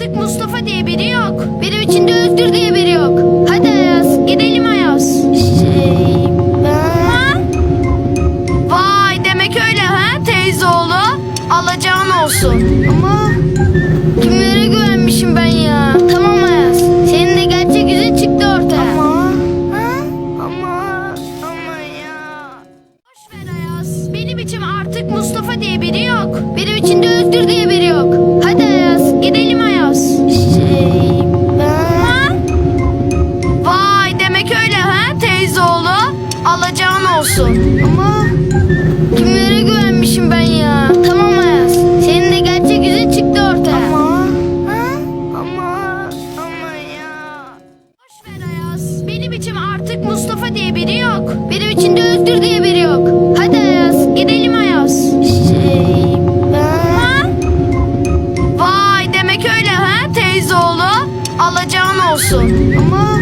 artık Mustafa diye biri yok. Benim içinde Özgür diye biri yok. Hadi Ayaz gidelim Ayaz. Şey ben... Ha? Vay demek öyle ha teyze oğlu. Alacağın olsun. Ama kimlere güvenmişim ben ya? Tamam Ayaz. Senin de gerçek yüzün çıktı ortaya. Ama... Ha? Ama... Ama ya... Boş ver Ayaz. Benim için artık Mustafa diye biri yok. Alacağın olsun. Ama kimlere güvenmişim ben ya? Tamam Ayaz. Senin de gerçek yüzün çıktı ortaya. Ama... Ha? Ama... Ama ya... Boş ver Ayaz. Benim için artık Mustafa diye biri yok. Benim içinde Özgür diye biri yok. Hadi Ayaz gidelim Ayaz. Şey. Ha? Vay demek öyle ha teyze. Alacağın olsun. Ama